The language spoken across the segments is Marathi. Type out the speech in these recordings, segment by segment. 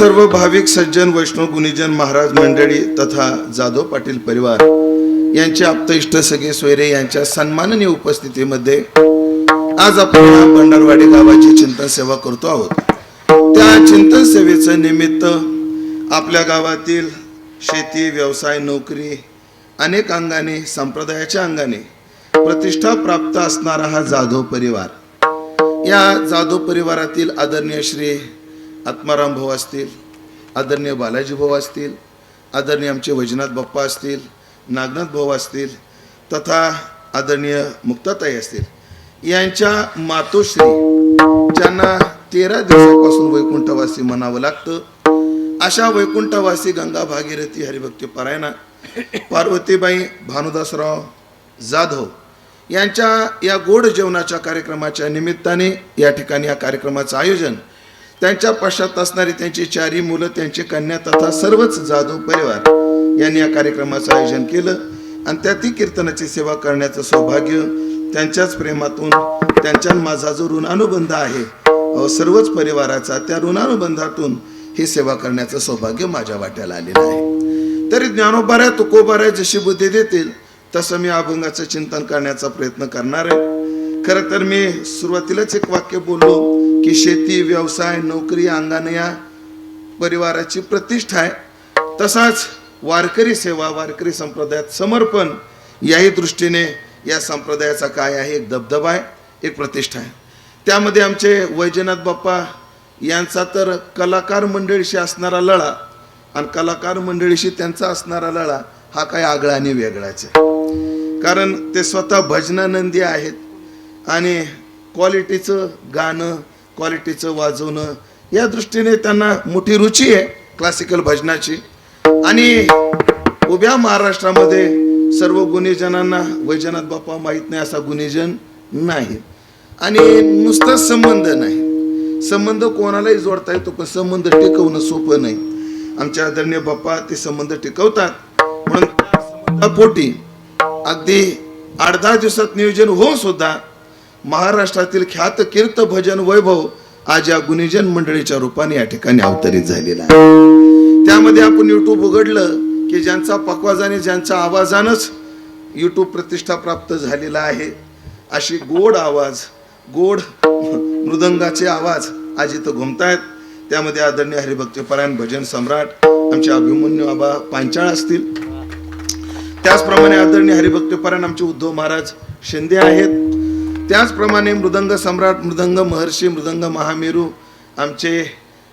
सर्व भाविक सज्जन वैष्णव गुणीजन महाराज मंडळी तथा जाधव पाटील परिवार यांचे आप्तइष्ट सगळे सोयरे यांच्या सन्माननीय उपस्थितीमध्ये आज आपण या भंडारवाडी गावाची चिंतन सेवा करतो आहोत. त्या चिंतन सेवेचं निमित्त आपल्या गावातील शेती व्यवसाय नोकरी अनेक अंगाने संप्रदायाच्या अंगाने प्रतिष्ठा प्राप्त असणारा हा जाधव परिवार. या जाधव परिवारातील आदरणीय श्री आत्माराम भाऊ असतील आदरणीय बालाजी भाऊ असतील आदरणीय आमचे वैजनाथ बाप्पा असतील नागनाथ भाऊ असतील तथा आदरणीय मुक्ताताई असतील. यांच्या मातोश्री ज्यांना तेरा दिवसापासून वैकुंठवासी म्हणावं लागतं अशा वैकुंठवासी गंगा भागीरथी हरिभक्ती पारायणा पार्वतीबाई भानुदासराव जाधव यांच्या या गोड जेवणाच्या कार्यक्रमाच्या निमित्ताने या ठिकाणी या कार्यक्रमाचं आयोजन त्यांच्या पश्चात असणारी त्यांची चारी मुलं त्यांची कन्या तथा सर्वच जाधव परिवार यांनी या कार्यक्रमाचं आयोजन केलं. आणि त्यातील कीर्तनाची सेवा करण्याचं सौभाग्य त्यांच्याच प्रेमातून त्यांच्या माझा जो ऋणानुबंध आहे सर्वच परिवाराचा त्या ऋणानुबंधातून ही सेवा करण्याचं सौभाग्य माझ्या वाट्याला आलेलं आहे. तरी ज्ञानोबाऱ्या तुकोबाऱ्या जशी बुद्धी देतील तसं मी अभंगाचं चिंतन करण्याचा प्रयत्न करणार आहे. खरं तर मी सुरुवातीलाच एक वाक्य बोललो की शेती व्यवसाय नोकरी अंगाने या परिवाराची प्रतिष्ठा आहे. तसाच वारकरी सेवा वारकरी संप्रदायात समर्पण याही दृष्टीने या संप्रदायाचा काय आहे? एक दबदबा आहे एक प्रतिष्ठा आहे. त्यामध्ये आमचे वैजनाथ बाप्पा यांचा तर कलाकार मंडळीशी असणारा लढा आणि कलाकार मंडळीशी त्यांचा असणारा लढा हा काय आगळा आणि वेगळाच आहे. कारण ते स्वतः भजनानंदी आहेत आणि क्वालिटीचं गाणं क्वालिटीचं वाजवणं या दृष्टीने त्यांना मोठी रुची आहे क्लासिकल भजनाची. आणि उभ्या महाराष्ट्रामध्ये सर्व गुन्हेजनांना वैजनाथ बाप्पा माहीत नाही असा गुन्हेजन नाही. आणि नुसता संबंध नाही. संबंध कोणालाही जोडता येतो पण संबंध टिकवणं सोपं नाही. आमच्या आदरणीय बाप्पा ते संबंध टिकवतात. म्हणून त्या संबंधापोटी अगदी आठ दहा दिवसात नियोजन होऊन सुद्धा महाराष्ट्रातील ख्यात कीर्त भजन वैभव आज या गुणीजन मंडळीच्या रूपाने या ठिकाणी अवतरित झालेला आहे. त्यामध्ये आपण युट्यूब उघडलं की ज्यांचा पकवाजाने ज्यांच्या आवाजानंच युट्यूब प्रतिष्ठा प्राप्त झालेला आहे. अशी गोड आवाज गोड मृदंगाचे आवाज आज इथं घुमतायत. त्यामध्ये आदरणीय हरिभक्तीपरायण भजन सम्राट आमचे अभिमन्यू आबा पांचाळ असतील. त्याचप्रमाणे आदरणीय हरिभक्तीपरायण आमचे उद्धव महाराज शिंदे आहेत. त्याचप्रमाणे मृदंग सम्राट मृदंग महर्षी मृदंग महामेरू आमचे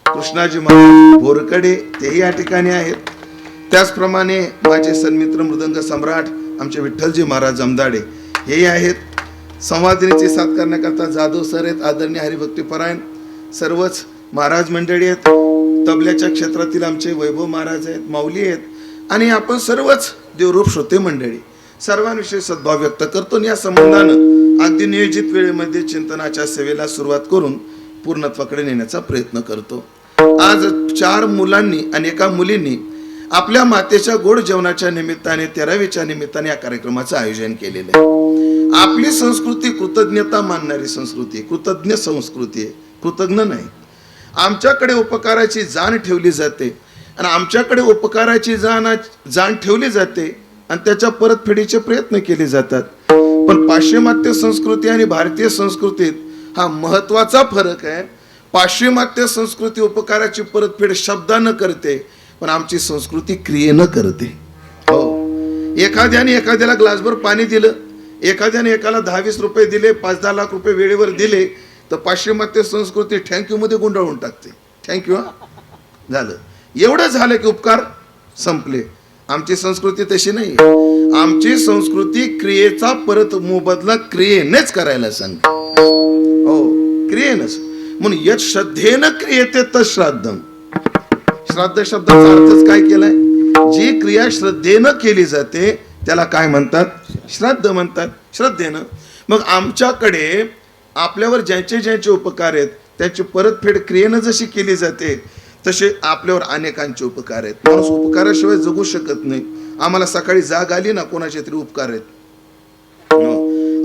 कृष्णाजी महाराज बोरकडे तेही या ठिकाणी आहेत. त्याचप्रमाणे माझे सन्मित्र मृदंग सम्राट आमचे विठ्ठलजी महाराज जमदाडे हेही आहेत. संवादिनीची साथ करण्याकरता जाधव सर आहेत आदरणीय हरिभक्तीपरायण सर्वच महाराज मंडळी आहेत. तबल्याच्या क्षेत्रातील आमचे वैभव महाराज आहेत माऊली आहेत. आणि आपण सर्वच देवरूप श्रोते मंडळी. सर्वांविषयी सद्भाव व्यक्त करतो आणि या संबंधानं अगदी नियोजित वेळेमध्ये चिंतनाच्या सेवेला सुरुवात करून पूर्णत्वाकडे नेण्याचा प्रयत्न करतो. आज चार मुलांनी आणि एका मुलींनी आपल्या मातेच्या गोड जेवणाच्या निमित्ताने तेरावीच्या निमित्ताने या कार्यक्रमाचं आयोजन केलेलं आहे. आपली संस्कृती कृतज्ञता मानणारी संस्कृती कृतज्ञ संस्कृती आहे. कृतज्ञ नाही. आमच्याकडे उपकाराची जाण ठेवली जाते आणि आमच्याकडे उपकाराची जाण जाण ठेवली जाते आणि त्याच्या परतफेडीचे प्रयत्न केले जातात. पण पाश्चिमात्य संस्कृती आणि भारतीय संस्कृतीत हा महत्त्वाचा फरक आहे. पाश्चिमात्य संस्कृती उपकाराची परतफेड शब्दानं करते पण आमची संस्कृती क्रियेनं करते. हो. एखाद्याने एखाद्याला ग्लासभर पाणी दिलं एखाद्याने एकाला दहा वीस रुपये दिले पाच दहा लाख रुपये वेळेवर दिले तर पाश्चिमात्य संस्कृती थँक्यू मध्ये गुंडाळून टाकते. थँक्यू हा. झालं. एवढं झालं की उपकार संपले. आमची संस्कृती तशी नाही आमची संस्कृती क्रियेचा परत मोबदला क्रियेनेच करायला सांग हो क्रियेनच. म्हणून यत श्रद्धेनं क्रियते तर श्राद्धम श्राद्ध शब्दाचा अर्थच काय केलाय? जी क्रिया श्रद्धेनं केली जाते त्याला काय म्हणतात? श्राद्ध म्हणतात. श्रद्धेनं. मग आमच्याकडे आपल्यावर ज्यांचे ज्यांचे उपकार आहेत त्याची परतफेड क्रियेनं जशी केली जाते तसे आपल्यावर अनेकांचे उपकार आहेत. माणूस उपकाराशिवाय जगू शकत नाही. आम्हाला सकाळी जाग आली ना कोणाचे तरी उपकार आहेत?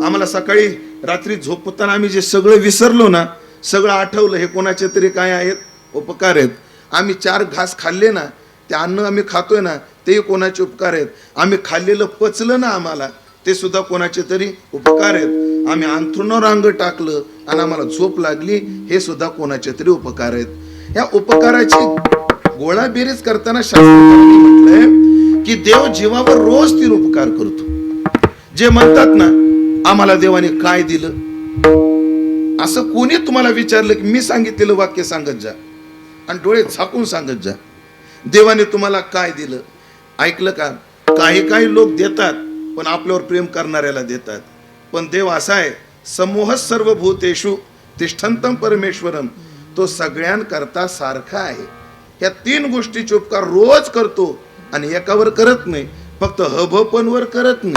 आम्हाला सकाळी रात्री झोपताना आम्ही जे सगळं विसरलो ना सगळं आठवलं हे कोणाचे तरी काय आहेत? उपकार आहेत. आम्ही चार घास खाल्ले ना ते अन्न आम्ही खातोय ना ते कोणाचे उपकार आहेत? आम्ही खाल्लेलं पचलं ना आम्हाला ते सुद्धा कोणाचे तरी उपकार आहेत. आम्ही अंथरुणावर अंग टाकलं आणि आम्हाला झोप लागली हे सुद्धा कोणाचे तरी उपकार आहेत. या उपकाराची गोळा बेरीज करताना शास्त्रज्ञांनी म्हटलंय की देव जीवावर रोज तीन उपकार करतो. जे म्हणतात ना आम्हाला देवाने काय दिलं? असं कोणी तुम्हाला विचारलं की मी सांगितलेलं वाक्य सांगत जा. आणि डोळे झाकून सांगत जा. देवाने तुम्हाला काय दिलं? ऐकलं का? काही काही लोक देतात पण आपल्यावर प्रेम करणाऱ्याला देतात. पण देव असा आहे समूह सर्व भूतेषु तिष्ठंतम परमेश्वरम. तो सगळ्यांकरता सारखा आहे. या तीन गोष्टीचे उपकार रोज करतो आणि एकावर करत नाही. फक्त हबपणवर करत नाही.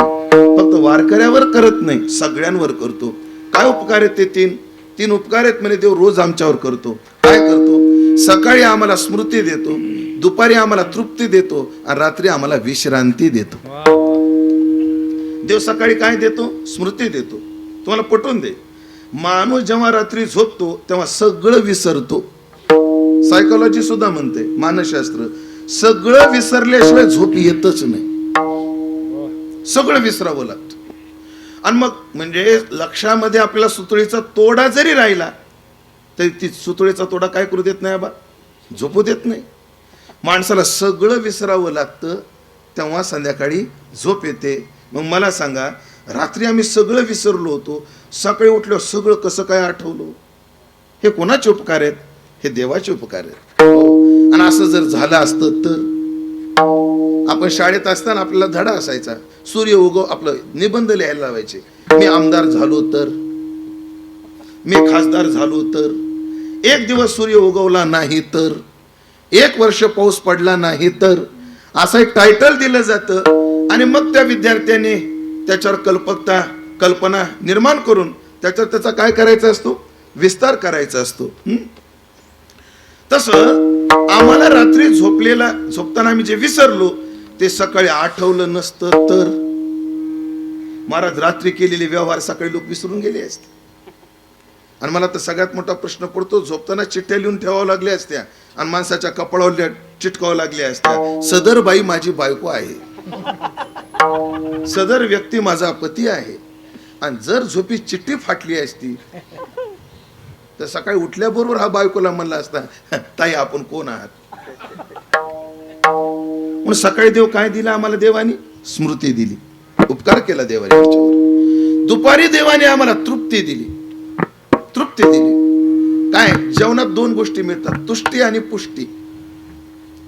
फक्त वारकऱ्यावर करत नाही सगळ्यांवर करतो. काय उपकार आहेत ते तीन? तीन उपकार आहेत म्हणजे देव रोज आमच्यावर करतो. काय करतो? सकाळी आम्हाला स्मृती देतो दुपारी आम्हाला तृप्ती देतो आणि रात्री आम्हाला विश्रांती देतो. देव सकाळी काय देतो? स्मृती देतो. तुम्हाला पटवून दे. माणूस जेव्हा रात्री झोपतो तेव्हा सगळं विसरतो. सायकोलॉजी सुद्धा म्हणते मानसशास्त्र सगळं विसरल्याशिवाय झोप येतच नाही. सगळं विसरावं लागतं. आणि मग म्हणजे लक्षामध्ये आपल्याला सुतळीचा तोडा जरी राहिला तरी ती सुतळीचा तोडा काय करू देत नाही बाबा झोपू देत नाही. माणसाला सगळं विसरावं लागतं तेव्हा संध्याकाळी झोप येते. मग मला सांगा रात्री आम्ही सगळं विसरलो होतो सकाळी उठलं सगळं कसं काय आठवलं? हे कोणाचे उपकार आहेत? हे देवाचे उपकार आहेत. आणि असं जर झालं असतं तर? आपण शाळेत असताना आपल्याला धडा असायचा. सूर्य उगव आपलं निबंध लिहायला लावायचे. मी आमदार झालो तर? मी खासदार झालो तर? एक दिवस सूर्य उगवला नाही तर? एक वर्ष पाऊस पडला नाही तर? असं एक टायटल दिलं जातं. आणि मग त्या विद्यार्थ्याने त्याच्यावर कल्पकता कल्पना निर्माण करून त्याचा त्याचा काय करायचा असतो? विस्तार करायचा असतो. तसं आम्हाला रात्री झोपलेला झोपताना आम्ही जे विसरलो ते सकाळी आठवलं नसतं तर. महाराज रात्री केलेले व्यवहार सकाळी लोक विसरून गेले असते. आणि मला तर सगळ्यात मोठा प्रश्न पडतो झोपताना चिठ्ठ्या लिहून ठेवावं लागल्या असत्या आणि माणसाच्या कपाळावर चिटकावं लागल्या असत्या. सदर बाई माझी बायको आहे. सदर व्यक्ती माझा पती आहे. आणि जर झोपी चिठ्ठी फाटली असती तर सकाळी उठल्याबरोबर हा बायकोला म्हणला असता ताई आपण कोण आहात? म्हणून सकाळी देव काय दिला आम्हाला देवानी? स्मृती दिली. उपकार केला देवाने दुपारी देवाने आम्हाला तृप्ती दिली. तृप्ती दिली. काय? जेवणात दोन गोष्टी मिळतात. तुष्टी आणि पुष्टी.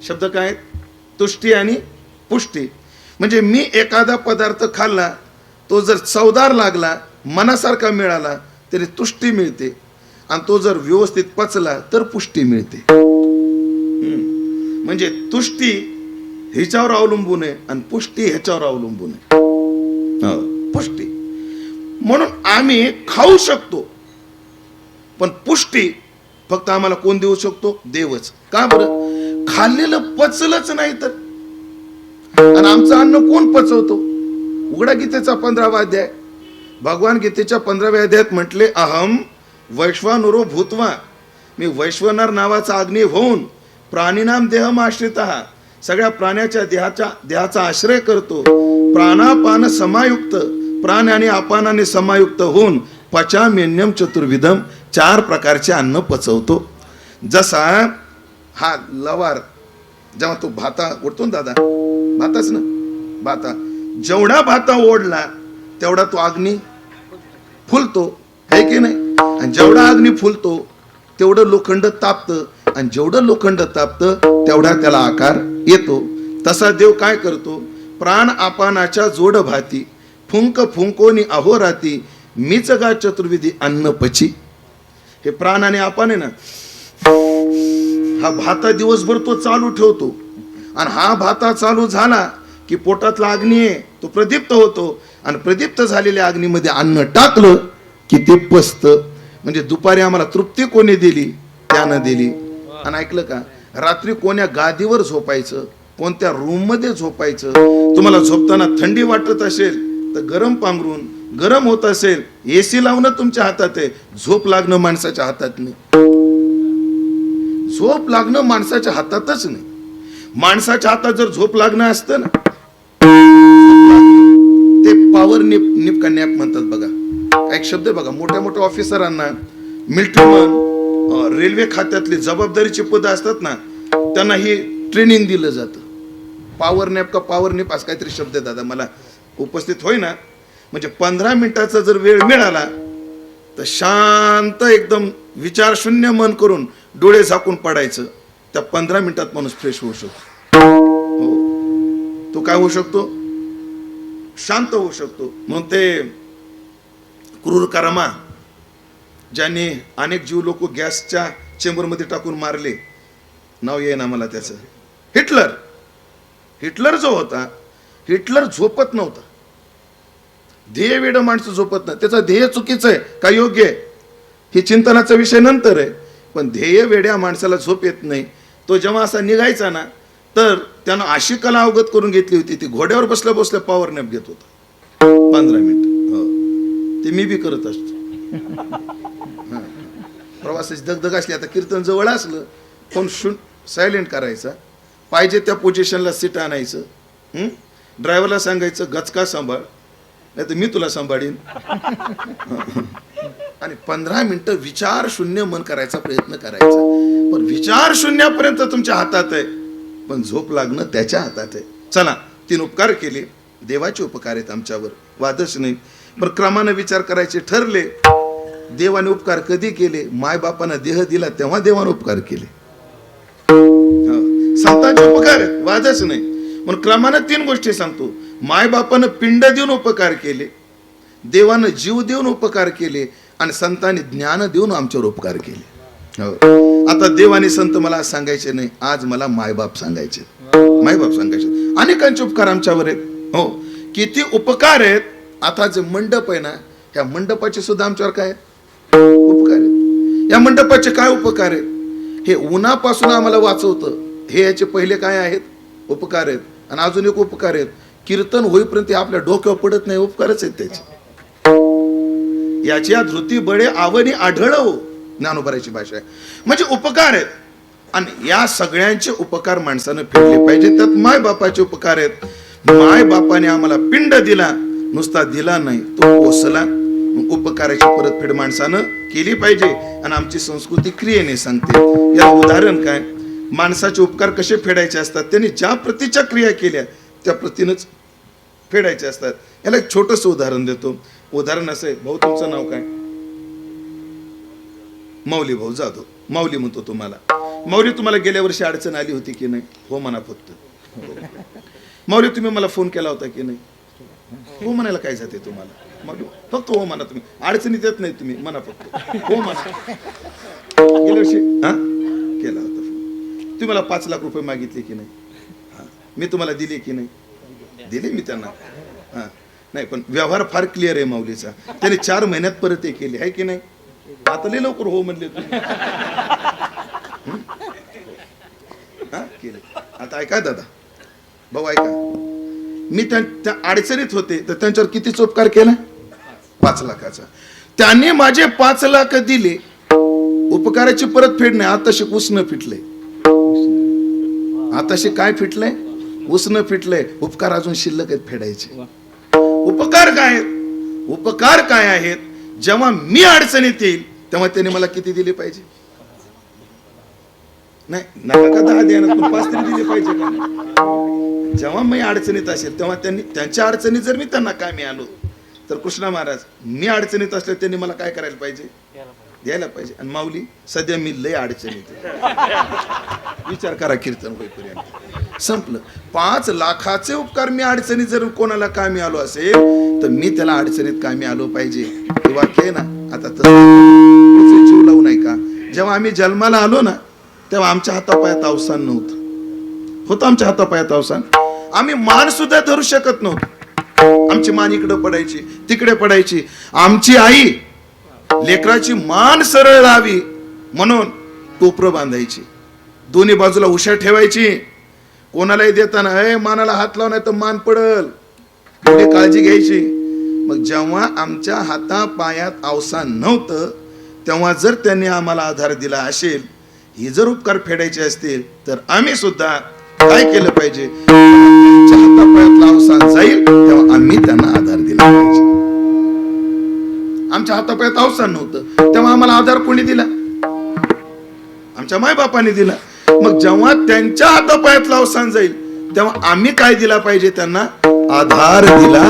शब्द काय? तुष्टी आणि पुष्टी. म्हणजे मी एखादा पदार्थ खाल्ला तो जर चवदार लागला मनासारखा मिळाला तरी तुष्टी मिळते. आणि तो जर व्यवस्थित पचला तर पुष्टी मिळते. हम्म. म्हणजे तुष्टी ह्याच्यावर अवलंबून आहे आणि पुष्टी ह्याच्यावर अवलंबून आहे. पुष्टी. म्हणून आम्ही खाऊ शकतो पण पुष्टी फक्त आम्हाला कोण देऊ शकतो? देवच. का बरं? खाल्लेलं पचलंच नाही तर. आणि आमचं अन्न कोण पचवतो? उघडा गीतेचा पंधरावा अध्याय. भगवान गीतेच्या पंधराव्या अध्यायात म्हटले अहम वैश्वानुरो भूतवा मी वैश्वनर नावाचा अग्नी होऊन प्राणीनाम देहम आश्रित सगळ्या प्राण्याच्या देहाच्या देहाचा आश्रय करतो. प्राणापान समायुक्त प्राण आणि अपानाने समायुक्त होऊन पचामेन्यम चतुर्विधम चार प्रकारचे अन्न पचवतो. जसा हा लवार जेव्हा तो भाता उठतो ना दादा? भाताच ना? भाता. जेवढा भाता ओढला तेवढा तो अग्नी फुलतो. आहे की नाही? आणि जेवढा अग्नी फुलतो तेवढं लोखंड तापतं. आणि जेवढं लोखंड तापतं तेवढा त्याला आकार येतो. तसा देव काय करतो? प्राण आपानाच्या जोड भाती फुंक फुंकोनी अहोराती मीच गा चतुर्विधी अन्न पची हे प्राण आणि आपण आहे ना? हा भाता दिवसभर तो चालू ठेवतो. आणि हा भाता चालू झाला की पोटातला अग्नी आहे तो प्रदीप्त होतो. आणि प्रदीप्त झालेल्या अग्नीमध्ये अन्न टाकलं की ते पसतं म्हणजे दुपारी आम्हाला तृप्ती कोणी दिली? त्यानं दिली. आणि ऐकलं का? रात्री कोण्या गादीवर झोपायचं कोणत्या रूममध्ये झोपायचं? तुम्हाला झोपताना थंडी वाटत असेल तर गरम पांघरून गरम होत असेल एसी लावणं तुमच्या हातात आहे. झोप लागणं माणसाच्या हातात नाही. झोप लागणं माणसाच्या हातातच नाही. माणसाच्या हातात जर झोप लागणं असतं ना ते पॉवर निप निपका नॅप म्हणतात बघा. एक शब्द बघा मोठ्या मोठ्या ऑफिसरांना मिलिटरीमन रेल्वे खात्यातली जबाबदारीची पदं असतात ना त्यांना ही ट्रेनिंग दिलं जातं. पॉवर नॅप का पॉवर नेप असं काहीतरी शब्द आहे दादा मला उपस्थित होईना म्हणजे पंधरा मिनिटाचा जर वेळ मिळाला तर शांत एकदम विचारशून्य मन करून डोळे झाकून पडायचं. त्या पंधरा मिनिटात माणूस फ्रेश होऊ शकतो. तो काय होऊ शकतो? शांत होऊ शकतो. म्हणून ते क्रूर करामा ज्यांनी अनेक जीव लोक गॅसच्या चेंबरमध्ये टाकून मारले नाव येईना मला त्याचं. हिटलर. हिटलर जो होता हिटलर झोपत नव्हता. ध्येय वेड माणसं झोपत नाही. त्याचा ध्येय चुकीचं आहे का योग्य आहे? ही चिंतनाचा विषय नंतर आहे पण ध्येय वेड्या माणसाला झोप येत नाही. तो जेव्हा असा निघायचा ना तर त्यानं अशी कला अवगत करून घेतली होती ती घोड्यावर बसल्या बसल्या पॉवर नॅप घेत होता. पंधरा मिनिट हो. ते मी बी करत असतो. प्रवासाची दगदग असली आता कीर्तन जवळ असलं फोन शून सायलेंट करायचा. पाहिजे त्या पोझिशनला सीट आणायचं. ड्रायव्हरला सांगायचं गचका सांभाळ नाही तर मी तुला सांभाळीन. आणि पंधरा मिनिटं विचार शून्य मन करायचा प्रयत्न करायचा. पण विचार शून्यापर्यंत तुमच्या हातात आहे. पण झोप लागणं त्याच्या हातात आहे. चला तीन उपकार केले. देवाचे उपकार आहेत आमच्यावर. वादच नाही. पण क्रमानं विचार करायचे ठरले. देवाने उपकार कधी केले? माय बापानं देह दिला तेव्हा देवाने उपकार केले. संतांचे उपकार आहेत. वादच नाही. म्हणून क्रमानं तीन गोष्टी सांगतो. माय बापानं पिंड देऊन उपकार केले. देवानं जीव देऊन उपकार केले. आणि संतांनी ज्ञान देऊन आमच्यावर उपकार केले. हो. आता देव आणि संत मला आज सांगायचे नाही आज मला मायबाप सांगायचे. मायबाप सांगायचे. अनेकांचे उपकार आमच्यावर आहेत. हो. किती उपकार आहेत. आता जे मंडप आहे ना ह्या मंडपाचे सुद्धा आमच्यावर काय उपकार आहेत. या मंडपाचे काय उपकार आहेत? हे उन्हापासून आम्हाला वाचवतं. हे याचे पहिले काय आहेत? उपकार आहेत. आणि अजून एक उपकार आहेत. कीर्तन होईपर्यंत आपल्या डोक्यावर पडत नाही. उपकारच आहेत त्याचे. याची या धृती बडे आवडी आढळव हो ज्ञानोबराची भाषा आहे. म्हणजे उपकार आहेत. आणि या सगळ्यांचे उपकार माणसानं फेडले पाहिजे त्यात माय बापाचे उपकार आहेत. माय बापाने आम्हाला पिंड दिला. नुसता दिला नाही तो पोसला उपकाराची परतफेड माणसानं केली पाहिजे. आणि आमची संस्कृती क्रियेने सांगते. या उदाहरण काय? माणसाचे उपकार कसे फेडायचे असतात? त्यांनी ज्या प्रतीच्या क्रिया केल्या त्या प्रतीनंच फेडायचे असतात. याला एक छोटस उदाहरण देतो. उदाहरण असं आहे. भाऊ तुमचं नाव काय? माऊली भाऊ जाधव. माऊली म्हणतो तुम्हाला. माऊली तुम्हाला गेल्या वर्षी अडचण आली होती की नाही? हो म्हणा फक्त. माऊली तुम्ही मला फोन केला होता की नाही? हो म्हणायला काय जाते तुम्हाला? माऊली फक्त हो म्हणा तुम्ही. अडचणीत येत नाही तुम्ही. म्हणा फक्त. हो म्हणा. गेल्या वर्षी हा? केला होता तुम्ही मला पाच लाख रुपये मागितले की नाही? हां. मी तुम्हाला दिले की नाही? दिले मी त्यांना. हा. नाही पण व्यवहार फार क्लिअर आहे माऊलीचा. त्याने चार महिन्यात परत हे केले. आहे की नाही? आता लवकर हो म्हणले तुम्ही. हं? केले. आता ऐका दादा. भाऊ ऐका. मी त्या अडचणीत होते तर त्यांच्यावर किती उपकार केला? पाच लाखाचा. त्यांनी माझे पाच लाख दिले. उपकाराची परतफेड नाही आताशी उसनं फिटलंय. आताशी काय फिटलंय? उसनं फिटलंय. उपकार अजून शिल्लक आहेत फेडायचे. उपकार काय आहेत? उपकार काय आहेत? जेव्हा मी अडचणीत येईल तेव्हा त्यांनी मला किती दिले पाहिजे? नाही नका दहा देणार? पाच तरी दिले पाहिजे का? जेव्हा मी अडचणीत असेल तेव्हा त्यांनी त्यांच्या अडचणीत जर मी त्यांना कामी आलो तर कृष्णा महाराज मी अडचणीत असले त्यांनी मला काय करायला पाहिजे? द्यायला पाहिजे. आणि माऊली सध्या मी लय अडचणीत विचार करा कीर्तन होईपर्यंत. संपलं. पाच लाखाचे उपकार मी अडचणीत जर कोणाला कामी आलो असेल तर मी त्याला अडचणीत कामी आलो पाहिजे. हे वाक्य आहे ना आता तसं जीव लावू नाही का? जेव्हा आम्ही जन्माला आलो ना तेव्हा आमच्या हातापायात अवसान नव्हतं. होतं आमच्या हातापायात अवसान. आम्ही मान सुद्धा धरू शकत नव्हतो. आमची मान इकडे पडायची तिकडे पडायची. आमची आई लेकराची मान सरळ लावी म्हणून टोपरं बांधायची. दोन्ही बाजूला उशा ठेवायची. कोणालाही देताना अय मानाला हात लाव नाही तर मान पडल. काळजी घ्यायची. मग जेव्हा आमच्या हातापायात अवसान नव्हतं तेव्हा जर त्यांनी आम्हाला आधार दिला असेल हे जर उपकार फेडायचे असतील तर आम्ही सुद्धा काय केलं पाहिजे? हातापायातला अवसान जाईल तेव्हा आम्ही त्यांना आधार दिला पाहिजे. आमच्या हातापायात अवसान नव्हतं तेव्हा आम्हाला आधार कोणी दिला? आमच्या मायबापाने दिला. मग जेव्हा त्यांच्या हातापायातला अवसान जाईल तेव्हा आम्ही काय दिला पाहिजे त्यांना? आधार दिला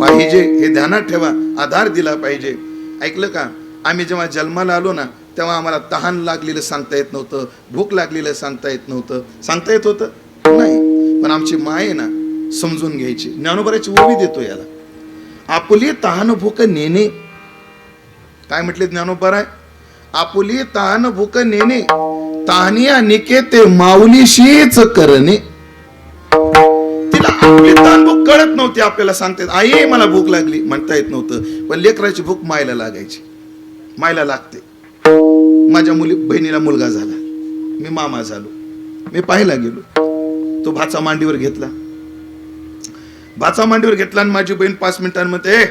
पाहिजे हे ध्यानात ठेवा आधार दिला पाहिजे. ऐकलं का? आम्ही जेव्हा जन्माला आलो ना तेव्हा आम्हाला तहान लागलेलं सांगता येत नव्हतं भूक लागलेलं सांगता येत नव्हतं. सांगता येत होतं? नाही. पण आमची माय आहे ना समजून घ्यायची. ज्ञानोबराची ओवी देतो याला. आपुली तहान भूक नेणे. काय म्हटले ज्ञानोबराय? आपुली तहान भूक नेणे. तानिया निकेते माऊलीशीच करणे. कळत नव्हती आपल्याला सांगतात आई मला भूक लागली म्हणता येत नव्हतं. पण लेकराची भूक मायला लागायची. मायला लागते. माझ्या मुली बहिणीला मुलगा झाला. मी मामा झालो. मी पाहायला गेलो. तो भाचा मांडीवर घेतला. भाचा मांडीवर घेतला आणि माझी बहीण पाच मिनिटांमध्ये "ए,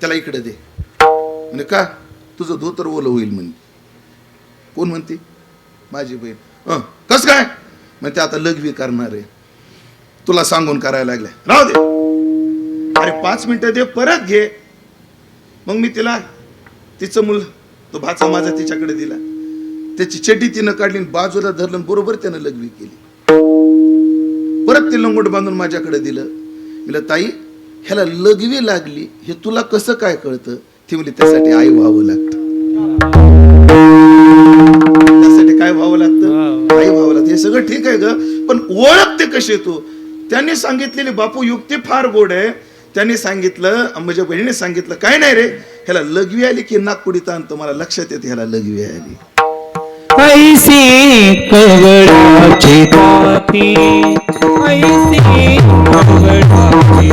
त्याला इकडे दे. म्हणजे का? तुझं धोतर ओलं होईल म्हणे. कोण म्हणते? माझी बहीण. "अं, कस काय? म्हणजे आता लघवी करणार आहे. तुला सांगून करायला लागलाय राहू दे. अरे पाच मिनिटं दे परत घे. मग मी तिला तिचं मुल तो भाचा माझा तिच्याकडे दिला. त्याची चड्डी तिनं काढली बाजूला धरलं बरोबर त्यानं लघवी केली. परत ते लंगोट बांधून माझ्याकडे दिलं. म्हणलं ताई ह्याला लघवी लागली. हे तुला कसं काय कळतं? ती म्हणली त्यासाठी आई व्हावं लागतं. त्यासाठी काय व्हावं लागतं? आई व्हावं लागतं. हे सगळं ठीक आहे ग पण ओळखते कशी तू? त्यांनी सांगितलेली बापू युक्ती फार गोड आहे. त्यांनी सांगितलं माझ्या बहिणीने सांगितलं काय नाही रे ह्याला लघवी आली की नागपुडीत आणतो मला लक्षात येते ह्याला लघवी आली. ऐसी कवडाची ऐसी कवडाची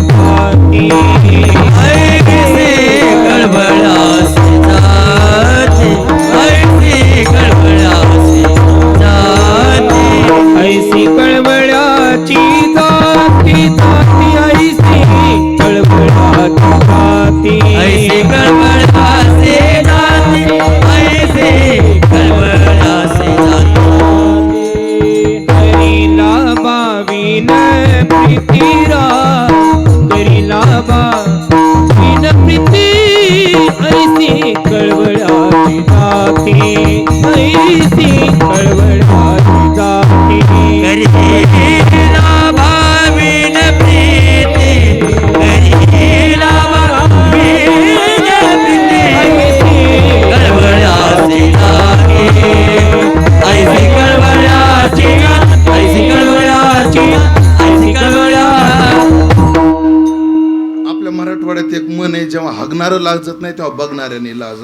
जेव्हा लाजत नाही तेव्हा बघणाऱ्याने लाज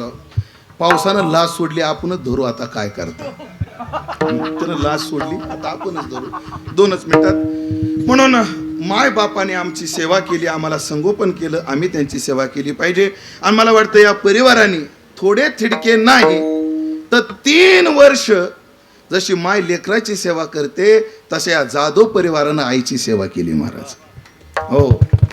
पावसानं लाज सोडली आपणच धरू. आता काय करता? त्यानं लाज सोडली आता आपणच धरू. दोनच मिनिटात. म्हणून माय बापाने आमची सेवा केली आम्हाला संगोपन केलं आम्ही त्यांची सेवा केली पाहिजे. आणि मला वाटतं या परिवाराने थोडे थिडके नाही तर तीन वर्ष जशी माय लेकराची सेवा करते तशा या जाधव परिवारानं आईची सेवा केली महाराज. हो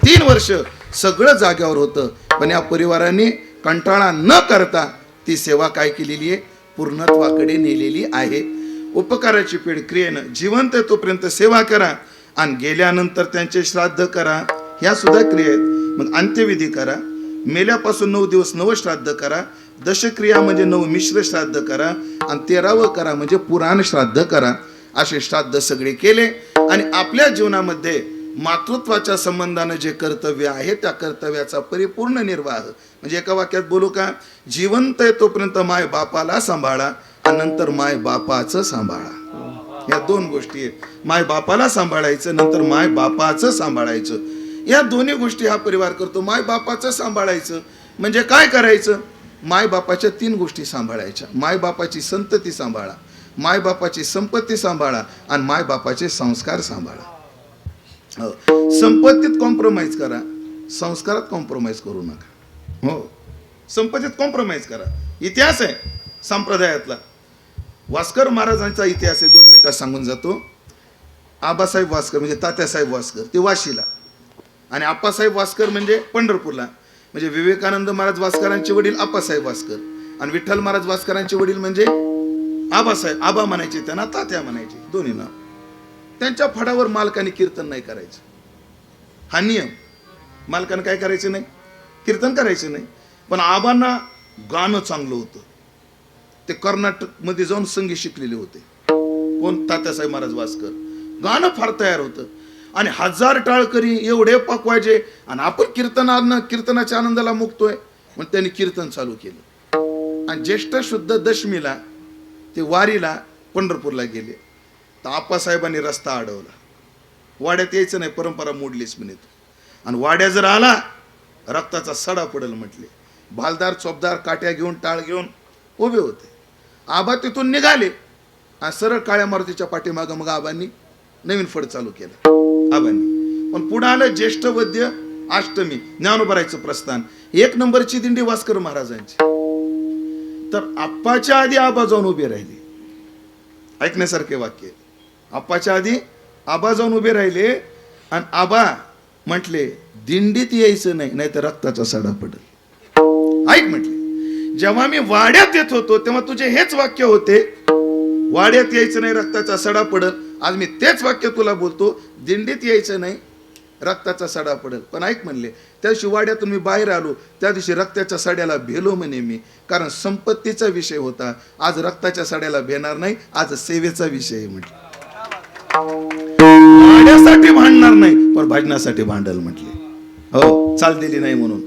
तीन वर्ष सगळं जाग्यावर होतं. पण या परिवाराने कंटाळा न करता ती सेवा काय केलेली आहे? पूर्णत्वाकडे नेलेली आहे. उपकाराची पीड क्रियेनं जिवंत आहे तोपर्यंत सेवा करा आणि गेल्यानंतर त्यांचे श्राद्ध करा. ह्या सुद्धा क्रिया आहेत. मग अंत्यविधी करा. मेल्यापासून नऊ दिवस नवश्राद्ध करा. दशक्रिया म्हणजे नऊ मिश्र श्राद्ध करा. आणि तेरावं करा म्हणजे पुराण श्राद्ध करा. असे श्राद्ध सगळे केले आणि आपल्या जीवनामध्ये मातृत्वाच्या संबंधानं जे कर्तव्य आहे त्या कर्तव्याचा परिपूर्ण निर्वाह. म्हणजे एका वाक्यात बोलू का? जिवंत आहे तोपर्यंत माय बापाला सांभाळा आणि नंतर माय बापाचं सांभाळा. या दोन गोष्टी आहेत. माय बापाला सांभाळायचं नंतर माय बापाचं सांभाळायचं. या दोन्ही गोष्टी हा परिवार करतो. माय बापाचं सांभाळायचं म्हणजे काय करायचं? माय बापाच्या तीन गोष्टी सांभाळायच्या. माय बापाची संतती सांभाळा माय बापाची संपत्ती सांभाळा आणि माय बापाचे संस्कार सांभाळा. हो. संपत्तीत कॉम्प्रोमाइज करा. संस्कारात कॉम्प्रोमाइज करू नका. हो. संपत्तीत कॉम्प्रोमाइज करा. इतिहास आहे संप्रदायातला. वास्कर महाराजांचा इतिहास आहे दोन मिनिटात सांगून जातो. आबासाहेब वास्कर म्हणजे तात्यासाहेब वास्कर ते वाशीला. आणि आप्पासाहेब वास्कर म्हणजे पंढरपूरला. म्हणजे विवेकानंद महाराज वास्करांचे वडील आप्पासाहेब वास्कर. आणि विठ्ठल महाराज वास्करांचे वडील म्हणजे आबासाहेब आबा म्हणायचे त्यांना तात्या म्हणायचे दोन्ही नाव त्यांच्या फडावर मालकाने कीर्तन नाही करायचं. हा नियम. मालकानं काय करायचं नाही? कीर्तन करायचं नाही. पण आबांना गाणं चांगलं होतं. ते कर्नाटकमध्ये जाऊन संगीत शिकलेले होते. कोण? तात्यासाहेब महाराज वासकर. गाणं फार तयार होतं. आणि हजार टाळकरी एवढे पकवायचे आणि आपण कीर्तनानं कीर्तनाच्या आनंदाला मुक्तोय. मग त्यांनी कीर्तन चालू केलं. आणि ज्येष्ठ शुद्ध दशमीला ते वारीला पंढरपूरला गेले. तर आप्पासाहेबांनी रस्ता अडवला. वाड्यात यायचं नाही परंपरा मोडलीच म्हणे तू आणि वाड्या जर आला रक्ताचा सडा पडेल म्हटले. भालदार चोपदार काट्या घेऊन टाळ घेऊन उभे होते. आबा तिथून निघाले. आणि सरळ काळ्या मारुतीच्या पाठीमागं मग आबांनी नवीन फड चालू केलं. आबांनी. पण पुढे आलं ज्येष्ठ वद्य अष्टमी ज्ञानोबरायचं प्रस्थान. एक नंबरची दिंडी वास्कर महाराजांची. तर आप्पाच्या आधी आबा जाऊन उभे राहिले. ऐकण्यासारखे वाक्य. आहे. आप्पाच्या आधी आबा जाऊन उभे राहिले आणि आबा म्हटले दिंडीत यायचं नाही नाही तर रक्ताचा सडा पडल. ऐक म्हटले जेव्हा मी वाड्यात येत होतो तेव्हा तुझे हेच वाक्य होते वाड्यात यायचं नाही रक्ताचा सडा पडल. आज मी तेच वाक्य तुला बोलतो दिंडीत यायचं नाही रक्ताचा सडा पडल. पण ऐक म्हणले त्या दिवशी वाड्यातून मी बाहेर आलो त्या दिवशी रक्ताच्या सड्याला भेलो म्हणे मी कारण संपत्तीचा विषय होता. आज रक्ताच्या सड्याला भेणार नाही आज सेवेचा विषय म्हटलं. वाड्यासाठी भांडणार नाही पण भाजण्यासाठी भांडल म्हटले. हो चाल दिली नाही म्हणून.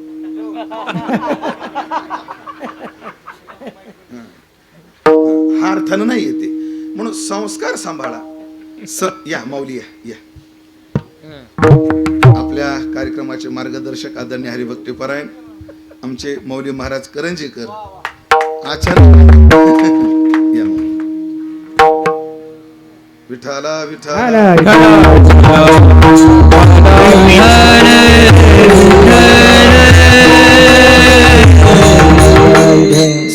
हा अर्थानं नाही येते. म्हणून संस्कार सांभाळा. स या माऊली या या. आपल्या कार्यक्रमाचे मार्गदर्शक आदरणीय हरिभक्ती परायण आमचे मौली महाराज करंजीकर. आचार्य विठाला विठाला.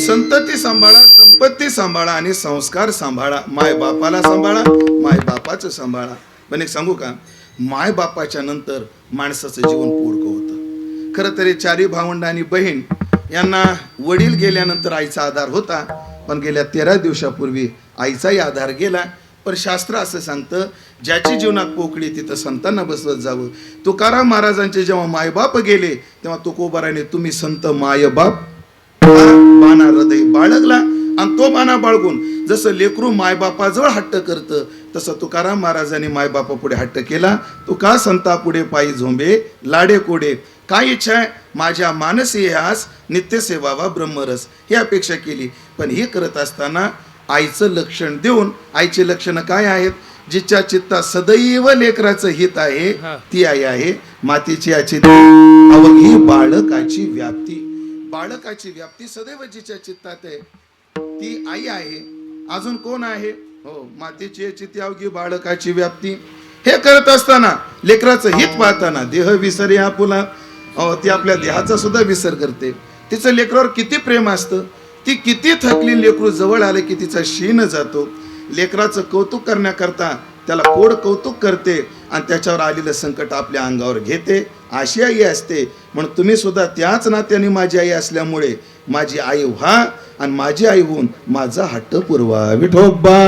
संतती सांभाळा संपत्ती सांभाळा आणि संस्कार सांभाळा. माय बापाला सांभाळा माय बापाचं सांभाळा. पण एक सांगू का? माय बापाच्या नंतर माणसाचं जीवन पूरक होतं. खरं तरी चारी भावंड आणि बहीण यांना वडील गेल्यानंतर आईचा आधार होता पण गेल्या तेरा दिवसापूर्वी आईचाही आधार गेला. पर शास्त्र असं सांगतं ज्याची जीवनात पोकळी तिथं संतांना बसवत जावं. तुकाराम महाराजांचे जेव्हा मायबाप गेले तेव्हा तुकोबाराने तुम्ही संत मायबाप हा बाणा हृदय बाळगला आणि तो बाणा बाळगून जसं लेकरू मायबापाजवळ हट्ट करतं तसं तुकाराम महाराजांनी मायबापा पुढे हट्ट केला. तू का संता पुढे पायी झोंबे? लाडे कोडे? काय इच्छा आहे? माझ्या मानसी ह्यास नित्य सेवावा ब्रह्मरस. ही अपेक्षा केली. पण हे करत असताना आईचं लक्षण देऊन आईची लक्षणं काय आहेत? जिच्या चित्ता सदैव लेकराचं हित आहे ती आई आहे मातीची याची अवघी बाळकाची व्याप्ती. बाळकाची व्याप्ती सदैव जिच्या चित्तात आहे. ती आई आहे. अजून कोण आहे? हो मातेची चित्ती अवघी बाळकाची व्याप्ती. हे करत असताना लेकराचं हित पाहताना देह विसर या पुला. ती आपल्या देहाचा सुद्धा विसर करते. तिचं लेकरावर किती प्रेम असतं? ती किती थकली लेकरू जवळ आले की तिचा शीन जातो. लेकराचं कौतुक करण्याकरता त्याला कोड कौतुक करते आणि त्याच्यावर आलेलं संकट आपल्या अंगावर घेते. अशी आई असते. म्हणून तुम्ही सुद्धा त्याच नात्याने माझी आई असल्यामुळे माझी आई व्हा आणि माझी आई होऊन माझा हट्ट पुरवा. विठोबा.